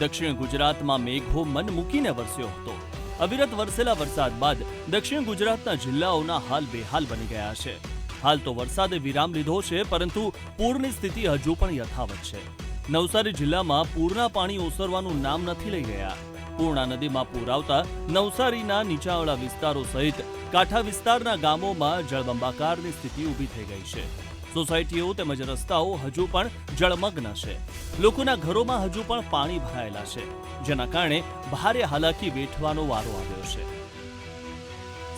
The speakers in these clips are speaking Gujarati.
દક્ષિણ ગુજરાતમાં મેઘો મન મૂકીને વરસ્યો હતો. અવિરત વરસેલા વરસાદ બાદ દક્ષિણ ગુજરાતના જિલ્લાઓના હાલ બેહાલ બની ગયા છે. હાલ તો વરસાદે વિરામ લીધો છે, પરંતુ પૂરની સ્થિતિ હજુ પણ યથાવત છે. નવસારી જિલ્લામાં પૂરના પાણી ઓસરવાનું નામ નથી લઈ ગયા પૂર્ણા નદીમાં પૂર આવતા નવસારીના નીચાણવાળા વિસ્તારો સહિત કાંઠા વિસ્તારના ગામોમાં જળબંબાકારની સ્થિતિ ઊભી થઈ ગઈ છે. સોસાયટીઓ તેમજ રસ્તાઓ હજુ પણ જળમગ્ન છે. લોકોના ઘરોમાં હજુ પણ પાણી ભરાયેલા છે, જેના કારણે ભારે હાલાકી વેઠવાનો વારો આવ્યો છે.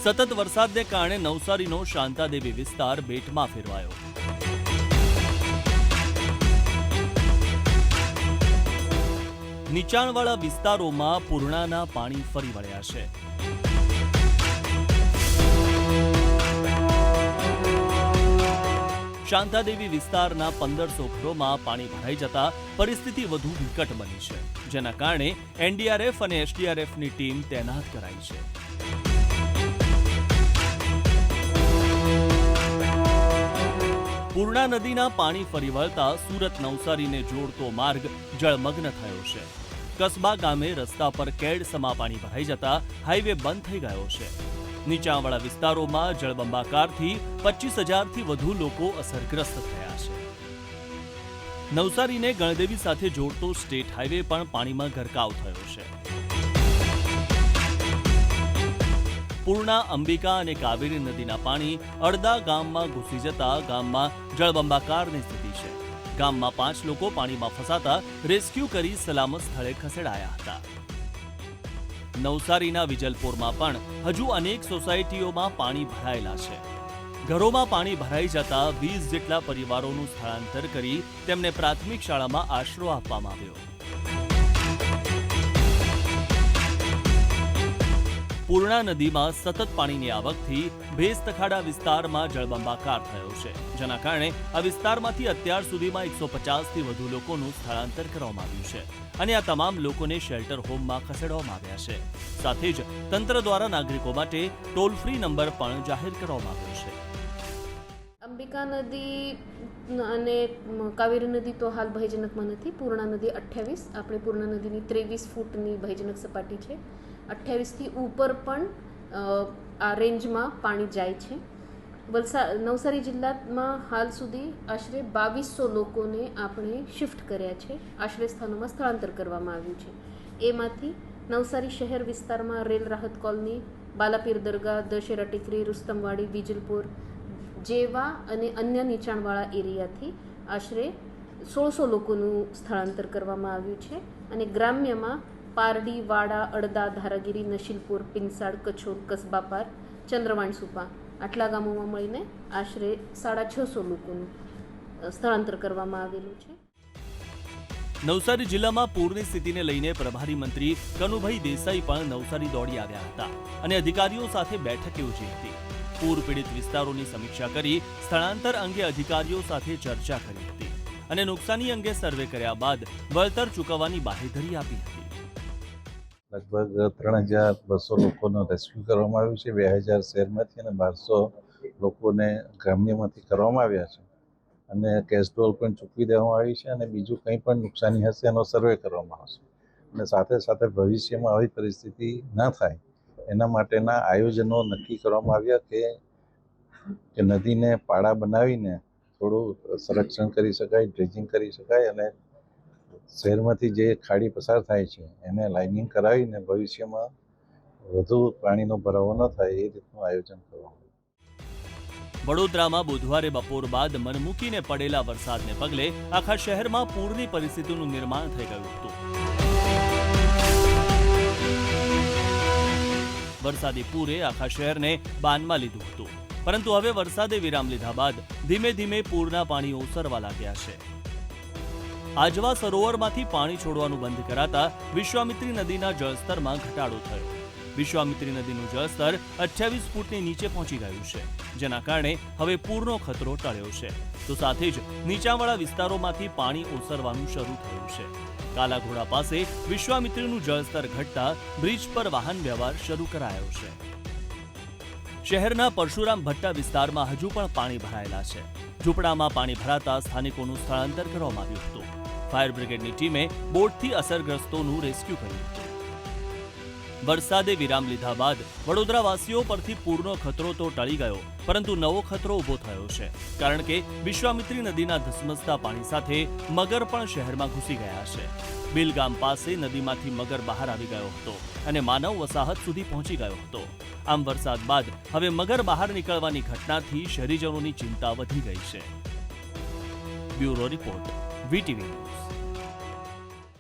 સતત વરસાદને કારણે નવસારીનો શાંતાદેવી વિસ્તાર બેટમાં ફેરવાયો. નીચાણવાળા વિસ્તારોમાં પૂર્ણાના પાણી ફરી વળ્યા છે. શાંતાદેવી વિસ્તારના પંદરસો ઘરોમાં પાણી ભરાઈ જતા પરિસ્થિતિ વધુ વિકટ બની છે, જેના કારણે એનડીઆરએફ અને એસડીઆરએફની ટીમ તૈનાત કરાઈ છે. પૂર્ણા નદીના પાણી ફરી વળતા સુરત નવસારીને જોડતો માર્ગ જળમગ્ન થયો છે. કસબા ગામે રસ્તા પર કેડ સમા પાણી ભરાઈ જતા હાઈવે બંધ થઈ ગયો છે. નીચાણવાળા વિસ્તારોમાં જળબંબાકારથી પચીસ હજારથી વધુ લોકો અસરગ્રસ્ત થયા છે. નવસારીને ગણદેવી સાથે જોડતો સ્ટેટ હાઈવે પણ પાણીમાં ગરકાવ થયો છે. પૂર્ણા, અંબિકા અને કાવેરી નદીના પાણી અડદા ગામમાં ઘૂસી જતા ગામમાં જળબંબાકારની સ્થિતિ છે. ગામમાં પાંચ લોકો પાણીમાં ફસાતા રેસ્ક્યુ કરી સલામત સ્થળે ખસેડાયા હતા. નવસારીના વિજલપુરમાં પણ હજુ અનેક સોસાયટીઓમાં પાણી ભરાયેલા છે. ઘરોમાં પાણી ભરાઈ જતા વીસ જેટલા પરિવારોનું સ્થળાંતર કરી તેમને પ્રાથમિક શાળામાં આશરો આપવામાં આવ્યો. પૂર્ણા નદીમાં સતત પાણીની આવકથી ભેસ્તખાડા વિસ્તારમાં જળબંબાકાર થયો છે. જેના કારણે આ વિસ્તારમાંથી અત્યાર સુધીમાં એકસો પચાસથી વધુ લોકોનું સ્થળાંતર કરવામાં આવ્યું છે અને આ તમામ લોકોને શેલ્ટર હોમમાં ખસેડવામાં આવ્યા છે. સાથે જ તંત્ર દ્વારા નાગરિકો માટે ટોલ ફ્રી નંબર પણ જાહેર કરવામાં આવ્યો છે. અંબિકા નદી અને કાવેરી નદી તો હાલ ભયજનકમાં નથી. પૂર્ણા નદી અઠ્યાવીસ. આપણે પૂર્ણા નદીની ત્રેવીસ ફૂટની ભયજનક સપાટી છે. અઠ્યાવીસથી ઉપર પણ આ રેન્જમાં પાણી જાય છે. વલસાડ નવસારી જિલ્લામાં હાલ સુધી આશરે બાવીસો લોકોને આપણે શિફ્ટ કર્યા છે. આશ્રય સ્થાનોમાં સ્થળાંતર કરવામાં આવ્યું છે. એમાંથી નવસારી શહેર વિસ્તારમાં રેલ રાહત કોલની, બાલાપીર દરગાહ, દશેરા ટેકરી, રુસ્તમવાડી, વિજલપુર જેવા અને અન્ય નીચાણવાળા એરિયાથી આશરે સોળસો લોકોનું સ્થળાંતર કરવામાં આવ્યું છે અને ગ્રામ્યમાં પારડી, વાડા, અડદા, ધારાગીરી, નશીલપુર પિંસાડ કછોર કસબાપાર ચંદ્રવાણસુપા આટલા ગામોમાં મળીને આશરે સાડા છસો લોકોનું સ્થળાંતર કરવામાં આવેલું છે. નવસારી જિલ્લામાં પૂરની સ્થિતિને લઈને પ્રભારી મંત્રી કનુભાઈ દેસાઈ પણ નવસારી દોડી આવ્યા હતા અને અધિકારીઓ સાથે બેઠક યોજી હતી. પૂર પીડિત વિસ્તારોની સમીક્ષા કરી સ્થળાંતર અંગે અધિકારીઓ સાથે ચર્ચા કરી હતી અને નુકસાની અંગે સર્વે કર્યા બાદ વળતર ચૂકવવાની બાહેધરી આપી હતી. લગભગ ત્રણ હજાર બસો લોકોનો રેસ્ક્યુ કરવામાં આવ્યું છે. બે હજાર શહેરમાંથી અને બારસો લોકોને ગ્રામ્યમાંથી કરવામાં આવ્યા છે. અને કેસ્ટ્રોલ પણ ચૂકવી દેવામાં આવી છે અને બીજું કંઈ પણ નુકસાની હશે એનો સર્વે કરવામાં આવશે. અને સાથે સાથે ભવિષ્યમાં આવી પરિસ્થિતિ ન થાય એના માટેના આયોજનો નક્કી કરવામાં આવ્યા કે કે નદીને પાળા બનાવીને થોડું સંરક્ષણ કરી શકાય ડ્રેજિંગ કરી શકાય અને શહેરમાંથી જે ખાડી પસાર થાય છે, એને લાઇનિંગ કરાવીને ભવિષ્યમાં વધુ પાણીનો ભરાવો ન થાય એ રીતનું આયોજન કરવામાં વડોદરામાં બુધવારે બપોર બાદ મન મૂકીને પડેલા વરસાદને પગલે આખા શહેરમાં પૂરની પરિસ્થિતિનું નિર્માણ થઈ ગયું હતું. વરસાદી પૂરે આખા શહેરને બાનમાં લીધું હતું. પરંતુ હવે વરસાદે વિરામ લીધા બાદ ધીમે ધીમે પૂરના પાણી ઓસરવા લાગ્યા છે. આજવા સરોવરમાંથી પાણી છોડવાનું બંધ કરાતા વિશ્વામિત્રી નદીના જળસ્તરમાં ઘટાડો થયો. વિશ્વામિત્રી નદીનું જળસ્તર અઠ્યાવીસ ફૂટની નીચે પહોંચી ગયું છે, જેના કારણે હવે પૂરનો ખતરો ટળ્યો છે. તો સાથે જ નીચાણવાળા વિસ્તારોમાંથી પાણી ઓસરવાનું શરૂ થયું છે. કાલાઘોડા પાસે વિશ્વામિત્રીનું જળસ્તર ઘટતા બ્રિજ પર વાહન વ્યવહાર શરૂ કરાયો છે. શહેરના પરશુરામ ભટ્ટા વિસ્તારમાં હજુ પણ પાણી ભરાયેલા છે. ઝૂંપડામાં પાણી ભરાતા સ્થાનિકોનું સ્થળાંતર કરવામાં આવ્યું હતું. ફાયર બ્રિગેડની ટીમે બોટથી અસરગ્રસ્તોનું રેસ્ક્યુ કર્યું વરસાદે વિરામ લીધા બાદ વડોદરાવાસીઓ પરથી પૂરનો ખતરો તો ટળી ગયો, પરંતુ નવો ખતરો ઊભો થયો છે. કારણ કે વિશ્વામિત્રી નદીના ધસમસતા પાણી સાથે મગર પણ શહેરમાં ઘૂસી ગયા છે. બિલગામ પાસે નદીમાંથી મગર બહાર આવી ગયો હતો અને માનવ વસાહત સુધી પહોંચી ગયો હતો. આમ વરસાદ બાદ હવે મગર બહાર નીકળવાની ઘટનાથી શહેરીજનોની ચિંતા વધી ગઈ છે. Bureau report, VTV news.